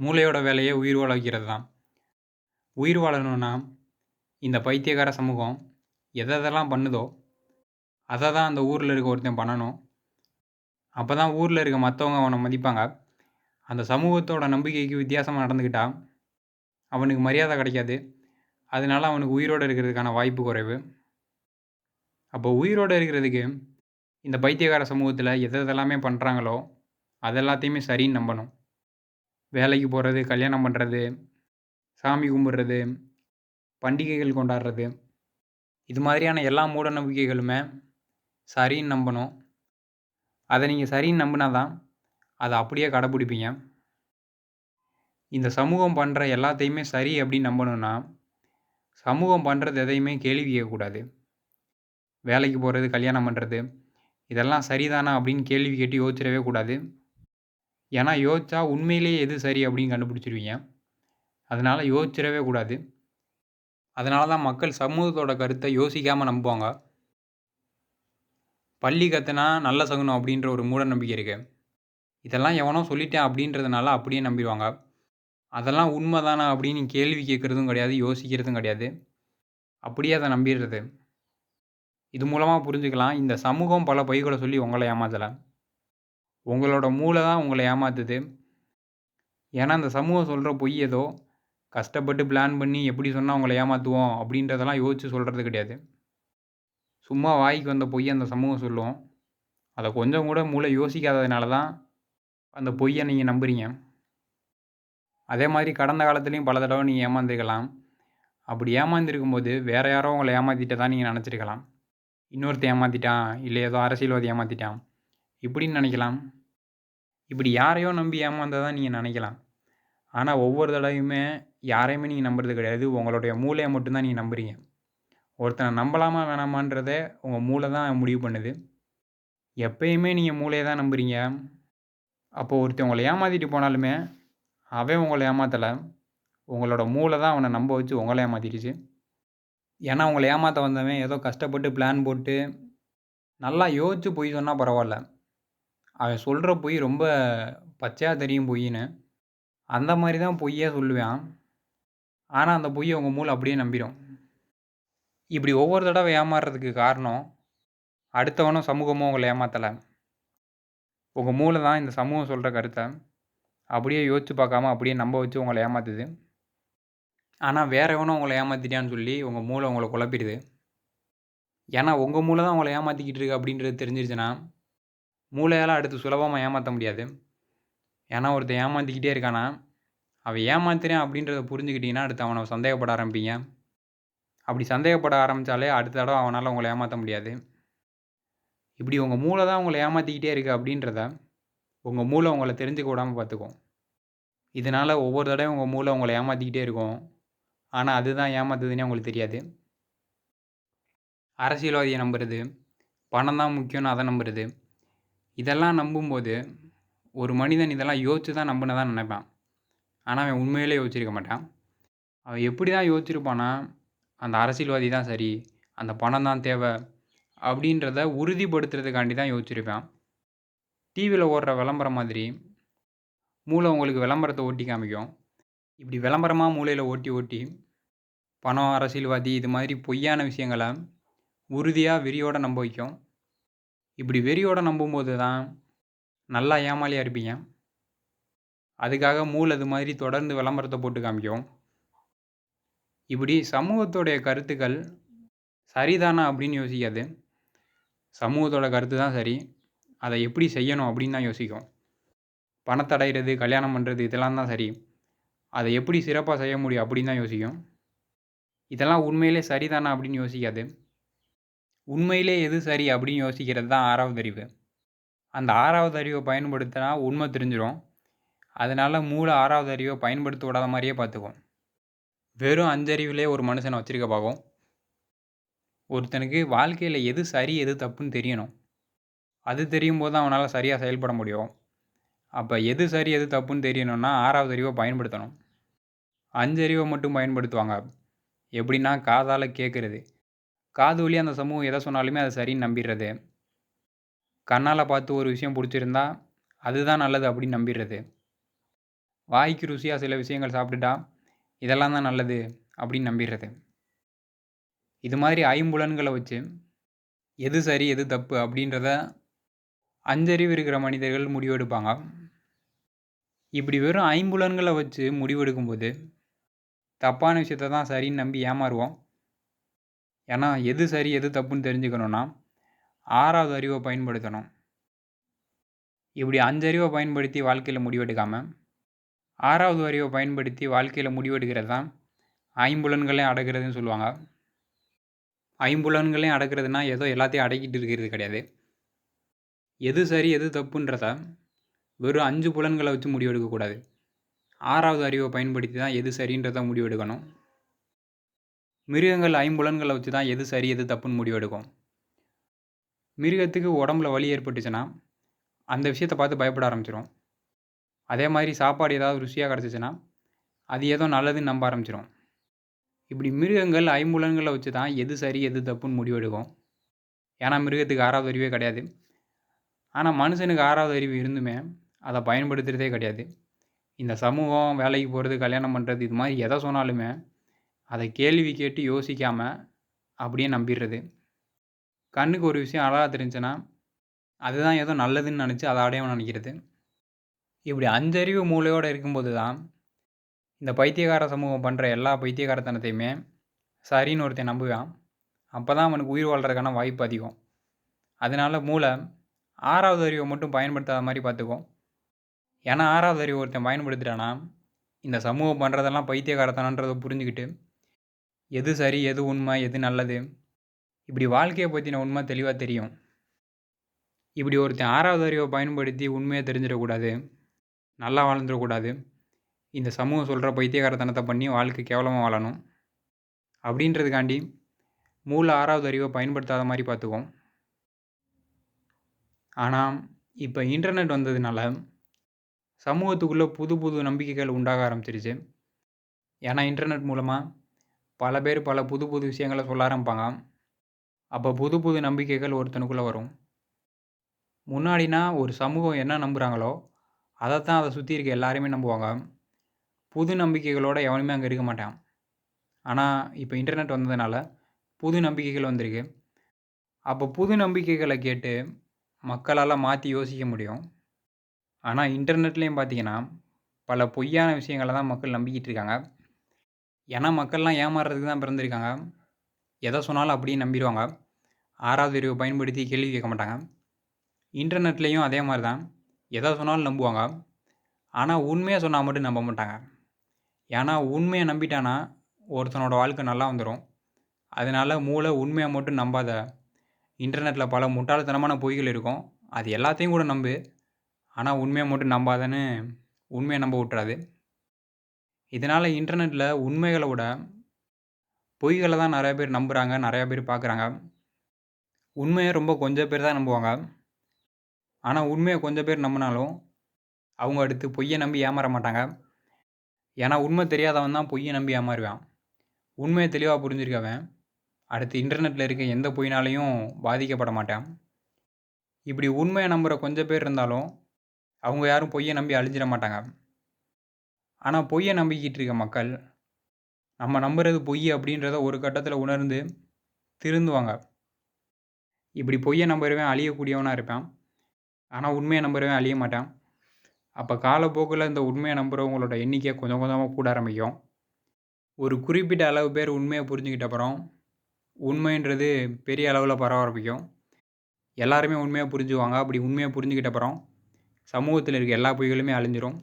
மூளையோட வேலையே உயிர் வாழ வைக்கிறது தான் உயிர் வாழணும்னா இந்த பைத்தியக்கார சமூகம் எதை எதெல்லாம் பண்ணுதோ அதை தான் அந்த ஊரில் இருக்க ஒருத்தன் பண்ணணும். அப்போ தான் ஊரில் இருக்க மற்றவங்க அவனை மதிப்பாங்க. அந்த சமூகத்தோட நம்பிக்கைக்கு வித்தியாசமாக நடந்துக்கிட்டால் அவனுக்கு மரியாதை கிடைக்காது. அதனால அவனுக்கு உயிரோடு இருக்கிறதுக்கான வாய்ப்பு குறைவு. அப்போ உயிரோடு இருக்கிறதுக்கு இந்த பைத்தியக்கார சமூகத்தில் எதை எதெல்லாமே பண்ணுறாங்களோ அது எல்லாத்தையுமே சரின்னு நம்பணும். வேலைக்கு போகிறது கல்யாணம் பண்ணுறது சாமி கும்பிட்றது பண்டிகைகள் கொண்டாடுறது. இது மாதிரியான எல்லா மூட நம்பிக்கைகளுமே சரின்னு நம்பணும். அதை நீங்கள் சரின்னு நம்பினா தான் அதை அப்படியே கடைப்பிடிப்பீங்க. இந்த சமூகம் பண்ணுற எல்லாத்தையுமே சரி அப்படின்னு நம்பணும்னா சமூகம் பண்ணுறது எதையுமே கேள்வி கேட்கக்கூடாது. வேலைக்கு போகிறது கல்யாணம் பண்ணுறது இதெல்லாம் சரிதானா அப்படின்னு கேள்வி கேட்டு யோசிச்சிடவே கூடாது. ஏன்னா யோசிச்சா உண்மையிலேயே எது சரி அப்படின்னு கண்டுபிடிச்சிருவீங்க. அதனால் யோசிச்சிடவே கூடாது. அதனால தான் மக்கள் சமூகத்தோட கருத்தை யோசிக்காமல் நம்புவாங்க. பள்ளி கற்றுனா நல்ல சகுனம் அப்படின்ற ஒரு மூட நம்பிக்கை இருக்குது இதெல்லாம் எவனோ சொல்லிட்டேன் அப்படின்றதுனால அப்படியே நம்பிடுவாங்க. அதெல்லாம் உண்மை தானே அப்படின்னு கேள்வி கேட்குறதும் கிடையாது யோசிக்கிறதும் கிடையாது. அப்படியே அதை நம்பிடுறது. இது மூலமாக புரிஞ்சுக்கலாம். இந்த சமூகம் பல பொய்களை சொல்லி உங்களை ஏமாத்தலை. உங்களோட மூளை தான் உங்களை ஏமாத்துது. ஏன்னா அந்த சமூகம் சொல்கிற பொய் ஏதோ கஷ்டப்பட்டு பிளான் பண்ணி எப்படி சொன்னால் உங்களை ஏமாற்றுவோம் அப்படின்றதெல்லாம் யோசித்து சொல்கிறது கிடையாது. சும்மா வாய்க்கு வந்த பொய்யை அந்த சமூகம் சொல்லுவோம் அதை கொஞ்சம் கூட மூளை யோசிக்காததுனால தான் அந்த பொய்யை நீங்கள் நம்புறீங்க. அதே மாதிரி கடந்த காலத்துலேயும் பல தடவை நீங்கள் ஏமாந்துருக்கலாம். அப்படி ஏமாந்துருக்கும் போது வேறு யாரோ உங்களை ஏமாற்றிட்டு தான் நீங்கள் நினச்சிருக்கலாம். இன்னொருத்தன் ஏமாற்றிட்டான் இல்லை ஏதோ அரசியல்வாதி ஏமாற்றிட்டான் இப்படின்னு நினைக்கலாம். இப்படி யாரையோ நம்பி ஏமாந்ததான் நீங்கள் நினைக்கலாம். ஆனால் ஒவ்வொரு தடவையுமே யாரையுமே நீங்கள் நம்புறது கிடையாது. உங்களுடைய மூளையை மட்டும்தான் நீங்கள் நம்புறீங்க. ஒருத்தனை நம்பலாமா வேணாமான்றத உங்கள் மூளை தான் முடிவு பண்ணுது. எப்பயுமே நீங்கள் மூளையை தான் நம்புறீங்க. அப்போது ஒருத்தன் உங்களை ஏமாற்றிட்டு போனாலுமே அவன் உங்களை ஏமாற்றலை உங்களோட மூளை தான் அவனை நம்ப வச்சு உங்களை ஏமாற்றிடுச்சு ஏன்னா உங்களை ஏமாற்ற வந்தவன் ஏதோ கஷ்டப்பட்டு பிளான் போட்டு நல்லா யோசிச்சு பொய் சொன்னால் பரவாயில்ல. அவன் சொல்கிற பொய் ரொம்ப பச்சையாக தெரியும் பொய்ன்னு அந்த மாதிரி தான் பொய்யே சொல்லுவான். ஆனால் அந்த பொய்யை உங்கள் மூளை அப்படியே நம்பிடும் இப்படி ஒவ்வொரு தடவை ஏமாறுறதுக்கு காரணம் அடுத்தவனும் சமூகமும் உங்களை ஏமாற்றலை உங்கள் மூளை தான் இந்த சமூகம் சொல்கிற கருத்தை. அப்படியே யோசிச்சு பார்க்காம அப்படியே நம்ப வச்சு உங்களை ஏமாத்துது. ஆனால் வேற எவனும் உங்களை ஏமாத்திட்டான்னு சொல்லி உங்கள் மூளை உங்களை குழப்பிடுது. ஏன்னா உங்கள் மூளை தான் உங்களை ஏமாற்றிக்கிட்டு இருக்கு அப்படின்றது தெரிஞ்சிருச்சுன்னா மூளையால் அடுத்து சுலபமாக ஏமாற்ற முடியாது. ஏன்னா ஒருத்தன் ஏமாற்றிக்கிட்டே இருக்கானா? அவன் ஏமாத்துறேன் அப்படின்றத புரிஞ்சுக்கிட்டீங்கன்னா அடுத்து அவனை சந்தேகப்பட ஆரம்பிப்பீங்க. அப்படி சந்தேகப்பட ஆரம்பித்தாலே அடுத்த தடவை அவனால் உங்களை ஏமாற்ற முடியாது. இப்படி உங்கள் மூளை தான் உங்களை ஏமாற்றிக்கிட்டே இருக்குது அப்படின்றத உங்கள் மூளை உங்களை தெரிஞ்சுக்க விடாமல் பார்த்துக்கும். இதனால் ஒவ்வொரு தடவையும் உங்கள் மூளை உங்களை ஏமாற்றிக்கிட்டே இருக்கும். ஆனால் அதுதான் ஏமாத்துதுன்னே உங்களுக்கு தெரியாது. அரசியல்வாதியை நம்புறது பணம் தான் முக்கியம்னு அதை நம்புறது இதெல்லாம் நம்பும்போது ஒரு மனிதன் இதெல்லாம் யோசிச்சு தான் நம்பினதான் நினைப்பான். ஆனால் அவன் உண்மையிலே யோசிச்சிருக்க மாட்டான். அவன் எப்படி தான் யோசிச்சிருப்பானா அந்த அரசியல்வாதி தான் சரி அந்த பணம் தான் தேவை அப்படின்றத உறுதிப்படுத்துறதுக்காண்டி தான் யோசிச்சிருப்பான் டிவியில் ஓடுற விளம்பரம் மாதிரி மூளை உங்களுக்கு விளம்பரத்தை ஓட்டி காமிக்கும். இப்படி விளம்பரமாக மூளையில் ஓட்டி ஓட்டி பணம் அரசியல்வாதி இது மாதிரி பொய்யான விஷயங்களை உறுதியாக விரியோட நம்ப வைக்கும். இப்படி வெறியோட நம்பும்போது தான் நல்லா ஏமாளியாக இருப்பீங்க. அதுக்காக மூல் இது மாதிரி தொடர்ந்து விளம்பரத்தை போட்டு காமிக்கும் இப்படி சமூகத்தோடைய கருத்துக்கள் சரிதானா அப்படின்னு யோசிக்காது. சமூகத்தோட கருத்து தான் சரி. அதை எப்படி செய்யணும் அப்படின்னு தான் யோசிக்கும். பணத்தடைகிறது கல்யாணம் பண்ணுறது இதெல்லாம் தான் சரி. அதை எப்படி சிறப்பாக செய்ய முடியும் அப்படின்னு தான் யோசிக்கும். இதெல்லாம் உண்மையிலே சரிதானா அப்படின்னு யோசிக்காது. உண்மையிலே எது சரி அப்படின்னு யோசிக்கிறது தான் ஆறாவது அறிவு. அந்த ஆறாவது அறிவை பயன்படுத்தினா உண்மை தெரிஞ்சிடும் அதனால் மூளை ஆறாவது அறிவை பயன்படுத்த விடாத மாதிரியே பார்த்துக்கும் வெறும் அஞ்சறிவிலே ஒரு மனுஷனை வச்சுருக்க பார்க்கும் ஒருத்தனுக்கு வாழ்க்கையில் எது சரி எது தப்புன்னு தெரியணும். அது தெரியும் போது தான் அவனால் சரியாக செயல்பட முடியும். அப்போ எது சரி எது தப்புன்னு தெரியணும்னா ஆறாவது அறிவை பயன்படுத்தணும். அஞ்சறிவை மட்டும் பயன்படுத்துவாங்க. எப்படின்னா காதால் கேட்குறது காது வழி அந்த சமூகம் எதை சொன்னாலுமே அதை சரின்னு நம்பிடுறது. கண்ணால் பார்த்து ஒரு விஷயம் பிடிச்சிருந்தா அதுதான் நல்லது அப்படின்னு நம்பிடுறது. வாய்க்கு ருசியாக சில விஷயங்கள் சாப்பிட்டுட்டா இதெல்லாம் தான் நல்லது அப்படின்னு நம்பிடுறது. இது மாதிரி ஐம்புலன்களை வச்சு எது சரி எது தப்பு அப்படின்றத அஞ்சறிவு இருக்கிற மனிதர்கள் முடிவெடுப்பாங்க. இப்படி வெறும் ஐம்புலன்களை வச்சு முடிவெடுக்கும்போது தப்பான விஷயத்த தான் சரின்னு நம்பி ஏமாறுவோம். ஏன்னா எது சரி எது தப்புன்னு தெரிஞ்சுக்கணுன்னா ஆறாவது அறிவை பயன்படுத்தணும். இப்படி அஞ்சறிவை பயன்படுத்தி வாழ்க்கையில் முடிவெடுக்காமல் ஆறாவது அறிவை பயன்படுத்தி வாழ்க்கையில் முடிவெடுக்கிறது தான் ஐம்புலன்களையும் அடக்கிறதுன்னு சொல்லுவாங்க. ஐம்புலன்களையும் அடக்கிறதுனா ஏதோ எல்லாத்தையும் அடக்கிட்டு இருக்கிறது கிடையாது. எது சரி எது தப்புன்றத வெறும் அஞ்சு புலன்களை வச்சு முடிவெடுக்கக்கூடாது. ஆறாவது அறிவை பயன்படுத்தி தான் எது சரின்றத முடிவெடுக்கணும். மிருகங்கள் ஐம்புலன்களை வச்சு தான் எது சரி எது தப்புன்னு முடிவெடுக்கும். மிருகத்துக்கு உடம்புல வலி ஏற்பட்டுச்சுன்னா அந்த விஷயத்தை பார்த்து பயப்பட ஆரம்பிச்சிடும் அதே மாதிரி சாப்பாடு ஏதாவது ருசியாக கிடச்சிச்சின்னா அது ஏதோ நல்லதுன்னு நம்ப ஆரம்பிச்சிடும் இப்படி மிருகங்கள் ஐம்புலன்களை வச்சு தான் எது சரி எது தப்புன்னு முடிவெடுக்கும். ஏன்னா மிருகத்துக்கு ஆறாவது அறிவே கிடையாது. ஆனால் மனுஷனுக்கு ஆறாவது அறிவு இருந்துமே அதை பயன்படுத்துகிறதே கிடையாது. இந்த சமூகம் வேலைக்கு போகிறது கல்யாணம் பண்ணுறது இது மாதிரி எதை சொன்னாலுமே அதை கேள்வி கேட்டு யோசிக்காமல் அப்படியே நம்பிடுறது கண்ணுக்கு ஒரு விஷயம் அழகாக தெரிஞ்சுன்னா அதுதான் ஏதோ நல்லதுன்னு நினச்சி அதை அடையவும் நினைக்கிறது. இப்படி அஞ்சறிவு மூளையோடு இருக்கும்போது தான் இந்த பைத்தியகார சமூகம் பண்ணுற எல்லா பைத்தியகாரத்தனத்தையுமே சரின்னு ஒருத்தன் நம்புவான். அப்போ தான் அவனுக்கு உயிர் வாழ்கிறதுக்கான வாய்ப்பு அதிகம். அதனால் மூளை ஆறாவது அறிவை மட்டும் பயன்படுத்தாத மாதிரி பார்த்துக்கும். ஏன்னா ஆறாவது அறிவு ஒருத்தன் பயன்படுத்திட்டானா இந்த சமூகம் பண்ணுறதெல்லாம் பைத்தியகாரத்தனன்றதை புரிஞ்சுக்கிட்டு எது சரி எது உண்மை எது நல்லது? இப்படி வாழ்க்கையை பற்றின உண்மை தெளிவாக தெரியும். இப்படி ஒருத்தன் ஆறாவது அறிவை பயன்படுத்தி உண்மையை தெரிஞ்சிடக்கூடாது. நல்லா வாழ்ந்துடக்கூடாது. இந்த சமூகம் சொல்கிற பைத்தியகாரத்தனத்தை பண்ணி வாழ்க்கை கேவலமாக வாழணும். அப்படின்றதுக்காண்டி மூல ஆறாவது அறிவை பயன்படுத்தாத மாதிரி பார்த்துக்குவோம். ஆனால் இப்போ இன்டர்நெட் வந்ததுனால சமூகத்துக்குள்ளே புது புது நம்பிக்கைகள் உண்டாக ஆரம்பிச்சிருச்சு. ஏன்னா இன்டர்நெட் மூலமாக பல பேர் பல புது புது விஷயங்களை சொல்ல ஆரம்பிப்பாங்க. அப்போ புது புது நம்பிக்கைகள் ஒருத்தனுக்குள்ளே வரும். முன்னாடினா ஒரு சமூகம் என்ன நம்புகிறாங்களோ அதை தான் அதை சுற்றி இருக்க எல்லாருமே நம்புவாங்க. புது நம்பிக்கைகளோடு எவனுமே அங்கே இருக்க மாட்டான். ஆனால் இப்போ இன்டர்நெட் வந்ததுனால புது நம்பிக்கைகள் வந்திருக்கு. அப்போ புது நம்பிக்கைகளை கேட்டு மக்களால் மாற்றி யோசிக்க முடியும். ஆனால் இன்டர்நெட்லேயும் பார்த்தீங்கன்னா பல பொய்யான விஷயங்களை தான் மக்கள் நம்பிக்கிட்டு இருக்காங்க. ஏன்னா மக்கள்லாம் ஏமாறுறதுக்கு தான் பிறந்திருக்காங்க. எதை சொன்னாலும் அப்படியே நம்பிடுவாங்க. ஆறாவது அறிவை பயன்படுத்தி கேள்வி கேட்க மாட்டாங்க. இன்டர்நெட்லேயும் அதே மாதிரி தான். எதை சொன்னாலும் நம்புவாங்க. ஆனால் உண்மையாக சொன்னால் மட்டும் நம்ப மாட்டாங்க. ஏன்னா உண்மையை நம்பிட்டானா ஒருத்தனோட வாழ்க்கை நல்லா வந்துடும் அதனால் மூளை உண்மையை மட்டும் நம்பாத. இன்டர்நெட்டில் பல முட்டாள்தனமான பொய்கள் இருக்கும். அது எல்லாத்தையும் கூட நம்பு. ஆனால் உண்மையை மட்டும் நம்பாதன்னு உண்மையை நம்ப விட்றாது இதனால் இன்டர்நெட்டில் உண்மைகளை விட பொய்களை தான் நிறையா பேர் நம்புகிறாங்க நிறையா பேர் பார்க்குறாங்க. உண்மையை ரொம்ப கொஞ்சம் பேர் தான் நம்புவாங்க. ஆனால் உண்மையை கொஞ்சம் பேர் நம்பினாலும் அவங்க அடுத்து பொய்யை நம்பி ஏமாற மாட்டாங்க. ஏன்னா உண்மை தெரியாதவன் தான் பொய்யை நம்பி ஏமாறுவான். உண்மையை தெளிவாக புரிஞ்சிருக்கவன் அடுத்து இன்டர்நெட்டில் இருக்க எந்த பொய்னாலையும் பாதிக்கப்பட மாட்டான். இப்படி உண்மையை நம்புகிற கொஞ்சம் பேர் இருந்தாலும் அவங்க யாரும் பொய்யை நம்பி அழிஞ்சிட மாட்டாங்க. ஆனால் பொய்யை நம்பிக்கிட்டு இருக்க மக்கள் நம்ம நம்புறது பொய் அப்படின்றத ஒரு கட்டத்தில் உணர்ந்து திருந்துவாங்க. இப்படி பொய்யை நம்புறவன் அழியக்கூடியவனாக இருப்பான். ஆனால் உண்மையை நம்புறவன் அழிய மாட்டான். அப்போ காலப்போக்கில் இந்த உண்மையை நம்புகிறவங்களோட எண்ணிக்கை கொஞ்சம் கொஞ்சமாக கூட ஆரம்பிக்கும். ஒரு குறிப்பிட்ட அளவு பேர் உண்மையை புரிஞ்சுக்கிட்ட அப்புறம் உண்மைன்றது பெரிய அளவில் பரவ ஆரம்பிக்கும். எல்லாருமே உண்மையாக புரிஞ்சுவாங்க அப்படி உண்மையாக புரிஞ்சுக்கிட்ட அப்புறம் சமூகத்தில் இருக்க எல்லா பொய்களுமே அழிஞ்சிரும்.